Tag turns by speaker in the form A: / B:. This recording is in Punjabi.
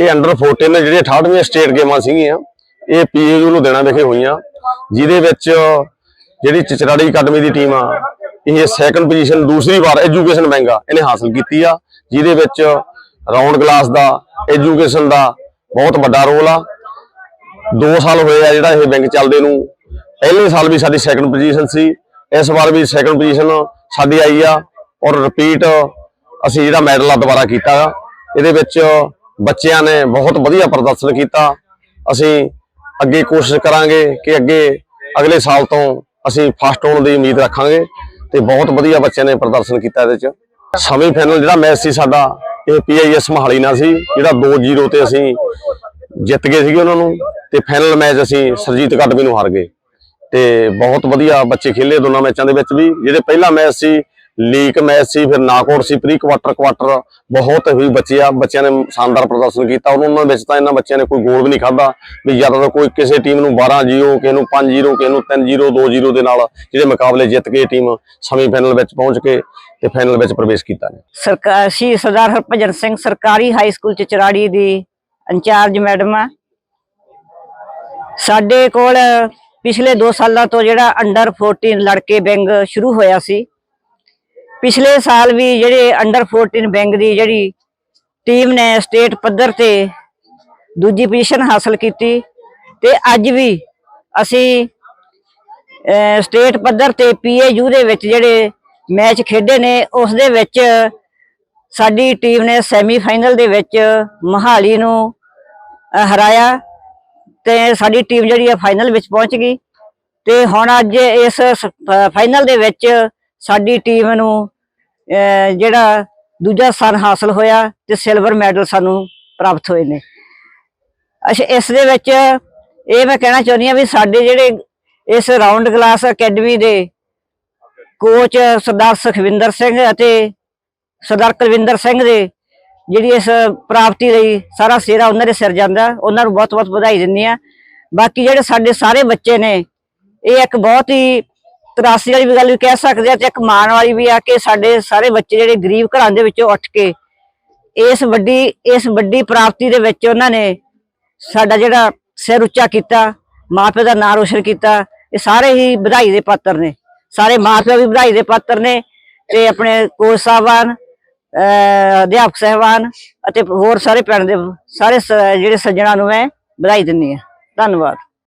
A: ਇਹ ਅੰਡਰ 14 ਨੇ ਜਿਹੜੀਆਂ 68ਵੀਂ ਸਟੇਟ ਗੇਮਾਂ ਸੀਗੀਆਂ, ਇਹ ਪੀਏਯੂ ਨੂੰ ਦੇਣਾ ਵਿਖੇ ਹੋਈਆਂ, ਜਿਹਦੇ ਵਿੱਚ ਜਿਹੜੀ ਚਚਰਾੜੀ ਅਕੈਡਮੀ ਦੀ ਟੀਮ ਆ, ਇਹ ਸੈਕੰਡ ਪੋਜੀਸ਼ਨ ਦੂਸਰੀ ਵਾਰ ਐਜੂਕੇਸ਼ਨ ਮਹਿੰਗਾ ਇਹਨੇ ਹਾਸਲ ਕੀਤੀ ਆ, ਜਿਹਦੇ ਵਿੱਚ ਰਾਉਂਡ ਕਲਾਸ ਦਾ ਐਜੂਕੇਸ਼ਨ ਦਾ ਬਹੁਤ ਵੱਡਾ ਰੋਲ ਆ 2 ਸਾਲ ਹੋਏ ਆ ਜਿਹੜਾ ਇਹ ਬੈਂਕ ਚੱਲਦੇ ਨੂੰ, ਪਹਿਲੇ ਸਾਲ ਵੀ ਸਾਡੀ ਸੈਕੰਡ ਪੋਜੀਸ਼ਨ ਸੀ, ਇਸ ਵਾਰ ਵੀ ਸੈਕੰਡ ਪੋਜੀਸ਼ਨ ਸਾਡੀ ਆਈ ਆ, ਔਰ ਰਿਪੀਟ ਅਸੀਂ ਜਿਹੜਾ ਮੈਡਲ ਆ ਦੁਬਾਰਾ ਕੀਤਾ ਗਾ। ਇਹਦੇ ਵਿੱਚ ਬੱਚਿਆਂ ਨੇ ਬਹੁਤ ਵਧੀਆ ਪ੍ਰਦਰਸ਼ਨ ਕੀਤਾ। ਅਸੀਂ ਅੱਗੇ ਕੋਸ਼ਿਸ਼ ਕਰਾਂਗੇ ਕਿ ਅੱਗੇ ਅਗਲੇ ਸਾਲ ਤੋਂ ਅਸੀਂ ਫਸਟ ਹੋਣ ਦੀ ਉਮੀਦ ਰੱਖਾਂਗੇ ਤੇ ਬਹੁਤ ਵਧੀਆ ਬੱਚਿਆਂ ਨੇ ਪ੍ਰਦਰਸ਼ਨ ਕੀਤਾ ਇਹਦੇ ਚ। ਸੈਮੀ ਫਾਈਨਲ ਜਿਹੜਾ ਮੈਚ ਸੀ ਸਾਡਾ, ਇਹ ਪੀਆਈਐਸ ਮਹਾਲੀ ਨਾਲ ਸੀ, ਜਿਹੜਾ 2-0 ਤੇ ਅਸੀਂ ਜਿੱਤ ਗਏ ਸੀਗੇ ਉਹਨਾਂ ਨੂੰ ਤੇ ਫਾਈਨਲ ਮੈਚ ਅਸੀਂ ਸਰਜੀਤ ਅਕੈਡਮੀ ਨੂੰ ਹਾਰ ਗਏ। ਤੇ ਬਹੁਤ ਵਧੀਆ ਬੱਚੇ ਖੇਲੇ ਦੋਨਾਂ ਮੈਚਾਂ ਦੇ ਵਿੱਚ ਵੀ, ਜਿਹੜੇ ਪਹਿਲਾ ਮੈਚ ਸੀ ਲੀਗ ਮੈਚ ਸੀ, ਫਿਰ ਨਾਕਆਊਟ ਸੀ, ਪ੍ਰੀ ਕੁਆਟਰ ਕੁਆਟਰ ਬਹੁਤ ਹੀ ਬੱਚੇ ਬੱਚਿਆਂ ਨੇ ਸ਼ਾਨਦਾਰ ਪ੍ਰਦਰਸ਼ਨ ਕੀਤਾ। ਉਹਨਾਂ ਵਿੱਚ ਤਾਂ ਇਹਨਾਂ ਬੱਚਿਆਂ ਨੇ ਕੋਈ ਗੋਲ ਵੀ ਨਹੀਂ ਖਾਦਾ ਵੀ ਜ਼ਿਆਦਾ ਤਾਂ ਕੋਈ ਕਿਸੇ ਟੀਮ ਨੂੰ 12-0 ਕਿਸੇ ਨੂੰ 5-0 ਕਿਸੇ ਨੂੰ 3-0 2-0 ਦੇ ਨਾਲ ਜਿਹੜੇ ਮੁਕਾਬਲੇ ਜਿੱਤ ਕੇ ਟੀਮ ਸੈਮੀਫਾਈਨਲ ਵਿੱਚ ਪਹੁੰਚ ਕੇ ਤੇ ਫਾਈਨਲ ਵਿੱਚ ਪ੍ਰਵੇਸ਼ ਕੀਤਾ ਨੇ।
B: ਸਰਕਾਰ, ਸ਼੍ਰੀ ਸਰਦਾਰ ਹਰਭਜਨ ਸਿੰਘ ਸਰਕਾਰੀ ਹਾਈ ਸਕੂਲ ਚ ਚਰਾੜੀ ਦੀ ਇੰਚਾਰਜ ਮੈਡਮ ਆ। ਸਾਡੇ ਕੋਲ ਪਿਛਲੇ 2 ਸਾਲਾਂ ਤੋਂ ਜਿਹੜਾ ਅੰਡਰ 14 ਲੜਕੇ ਵਿੰਗ ਸ਼ੁਰੂ ਹੋਇਆ ਸੀ ਪਿਛਲੇ ਸਾਲ ਵੀ ਜਿਹੜੇ ਅੰਡਰ 14 ਬੈਂਕ ਦੀ ਜਿਹੜੀ ਟੀਮ ਨੇ ਸਟੇਟ ਪੱਧਰ ਤੇ ਦੂਜੀ ਪੋਜੀਸ਼ਨ ਹਾਸਲ ਕੀਤੀ ਤੇ ਅੱਜ ਵੀ ਅਸੀਂ ਸਟੇਟ ਪੱਧਰ ਤੇ ਪੀਏਯੂ ਦੇ ਵਿੱਚ ਜਿਹੜੇ ਮੈਚ ਖੇਡੇ ਨੇ, ਉਸ ਦੇ ਵਿੱਚ ਸਾਡੀ ਟੀਮ ਨੇ ਸੈਮੀਫਾਈਨਲ ਦੇ ਵਿੱਚ ਮਹਾਲੀ ਨੂੰ ਹਰਾਇਆ ਤੇ ਸਾਡੀ ਟੀਮ ਜਿਹੜੀ ਹੈ ਫਾਈਨਲ ਵਿੱਚ ਪਹੁੰਚ ਗਈ ਤੇ ਹੁਣ ਅੱਜ ਇਸ ਫਾਈਨਲ ਦੇ ਵਿੱਚ ਸਾਡੀ ਟੀਮ ਨੂੰ ਜਿਹੜਾ ਦੂਜਾ ਸਥਾਨ ਹਾਸਲ ਹੋਇਆ ਤੇ ਸਿਲਵਰ ਮੈਡਲ ਸਾਨੂੰ ਪ੍ਰਾਪਤ ਹੋਏ ਨੇ। ਅੱਛਾ, ਇਸ ਦੇ ਵਿੱਚ ਇਹ ਮੈਂ ਕਹਿਣਾ ਚਾਹੁੰਦੀ ਹਾਂ ਵੀ ਸਾਡੇ ਜਿਹੜੇ ਇਸ ਰਾਉਂਡ ਕਲਾਸ ਅਕੈਡਮੀ ਦੇ ਕੋਚ ਸਰਦਾਰ ਸੁਖਵਿੰਦਰ ਸਿੰਘ ਅਤੇ ਸਰਦਾਰ ਕੁਲਵਿੰਦਰ ਸਿੰਘ ਦੇ ਜਿਹੜੀ ਇਸ ਪ੍ਰਾਪਤੀ ਲਈ ਸਾਰਾ ਸਿਹਰਾ ਉਹਨਾਂ ਦੇ ਸਿਰ ਜਾਂਦਾ, ਉਹਨਾਂ ਨੂੰ ਬਹੁਤ ਬਹੁਤ ਵਧਾਈ ਦਿੰਦੀ ਆ ਬਾਕੀ ਜਿਹੜੇ ਸਾਡੇ ਸਾਰੇ ਬੱਚੇ ਨੇ, ਇਹ ਇੱਕ ਬਹੁਤ ਹੀ ਤਰਾਸੀ ਵਾਲੀ ਵੀ ਗੱਲ ਵੀ ਕਹਿ ਸਕਦੇ ਆ ਤੇ ਇੱਕ ਮਾਣ ਵਾਲੀ ਵੀ ਆ ਕਿ ਸਾਡੇ ਸਾਰੇ ਬੱਚੇ ਜਿਹੜੇ ਗਰੀਬ ਘਰਾਂ ਦੇ ਵਿੱਚੋਂ ਉੱਠ ਕੇ ਇਸ ਵੱਡੀ ਇਸ ਵੱਡੀ ਪ੍ਰਾਪਤੀ ਦੇ ਵਿੱਚ ਉਹਨਾਂ ਨੇ ਸਾਡਾ ਜਿਹੜਾ ਸਿਰ ਉੱਚਾ ਕੀਤਾ ਮਾਪੇ ਦਾ ਨਾਂ ਰੋਸ਼ਨ ਕੀਤਾ, ਇਹ ਸਾਰੇ ਹੀ ਵਧਾਈ ਦੇ ਪਾਤਰ ਨੇ। ਸਾਰੇ ਮਾਪੇ ਵੀ ਵਧਾਈ ਦੇ ਪਾਤਰ ਨੇ ਤੇ ਆਪਣੇ ਕੋਚ ਸਾਹਿਬਾਨ, ਅਹ ਅਧਿਆਪਕ ਸਹਿਬਾਨ ਅਤੇ ਹੋਰ ਸਾਰੇ ਪਿੰਡ ਦੇ ਸਾਰੇ ਸ- ਜਿਹੜੇ ਸੱਜਣਾ ਨੂੰ ਮੈਂ ਵਧਾਈ ਦਿੰਦੀ ਹਾਂ। ਧੰਨਵਾਦ।